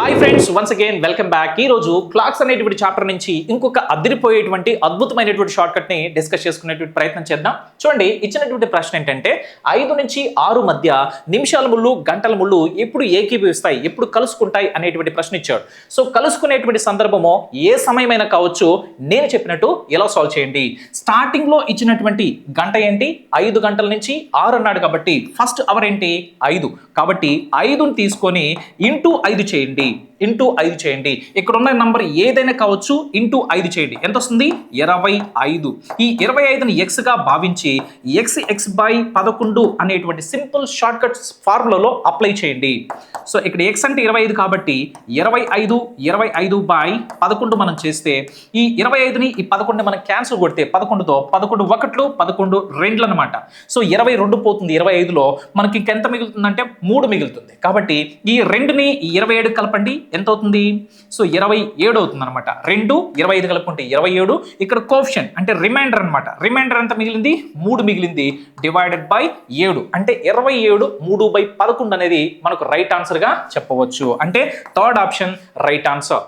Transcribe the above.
Hi friends once again welcome back ఈ రోజు clocks అనేటువంటి చాప్టర్ నుంచి ఇంకొక అదిరిపోయేటువంటి అద్భుతమైనటువంటి షార్ట్ కట్ని డిస్కస్ చేసుకునేటువంటి ప్రయత్నం చేద్దాం. చూడండి ఇచ్చినటువంటి ప్రశ్న ఏంటంటే ఐదు నుంచి ఆరు మధ్య నిమిషాల ముళ్ళు గంటల ముళ్ళు ఎప్పుడు ఏకీభవిస్తాయి ఎప్పుడు కలుసుకుంటాయి అనేటువంటి ప్రశ్న ఇచ్చాడు. సో కలుసుకునేటువంటి సందర్భము ఏ సమయమైనా కావచ్చు నేను చెప్పినట్టు ఎలా సాల్వ్ చేయండి? స్టార్టింగ్లో ఇచ్చినటువంటి గంట ఏంటి? ఐదు గంటల నుంచి ఆరు అన్నాడు కాబట్టి ఫస్ట్ అవర్ ఏంటి? ఐదు. కాబట్టి ఐదుని తీసుకొని ఇంటూ ఐదు చేయండి. why ఇంటూ ఐదు చేయండి. ఇక్కడ ఉన్న నంబర్ ఏదైనా కావచ్చు ఇంటూ ఐదు చేయండి. ఎంత వస్తుంది? ఇరవై ఐదు. ఈ ఇరవై ఐదుని ఎక్స్గా భావించి ఎక్స్ ఎక్స్ బై పదకొండు అనేటువంటి సింపుల్ షార్ట్ కట్ ఫార్ములాలో అప్లై చేయండి. సో ఇక్కడ ఎక్స్ అంటే ఇరవై ఐదు కాబట్టి ఇరవై ఐదు ఇరవై ఐదు బై పదకొండు మనం చేస్తే ఈ ఇరవై ఐదుని ఈ పదకొండు మనం క్యాన్సిల్ కొడితే పదకొండుతో పదకొండు ఒకట్లు పదకొండు రెండ్లు అనమాట సో ఇరవై రెండు పోతుంది ఇరవై ఐదులో. మనకి ఇంకెంత మిగులుతుందంటే మూడు మిగులుతుంది. కాబట్టి ఈ రెండుని ఇరవై ఏడు కలపండి. ఎంత అవుతుంది సో ఇరవై ఏడు అవుతుంది అనమాట రెండు ఇరవై ఐదు కలుపుకుంటే ఇరవై ఏడు. ఇక్కడ కోప్షన్ అంటే రిమైండర్ అనమాట రిమైండర్ ఎంత మిగిలింది? మూడు మిగిలింది. డివైడెడ్ బై ఏడు. అంటే ఇరవై ఏడు మూడు బై పదకొండు అనేది మనకు రైట్ ఆన్సర్గా చెప్పవచ్చు. అంటే థర్డ్ ఆప్షన్ రైట్ ఆన్సర్.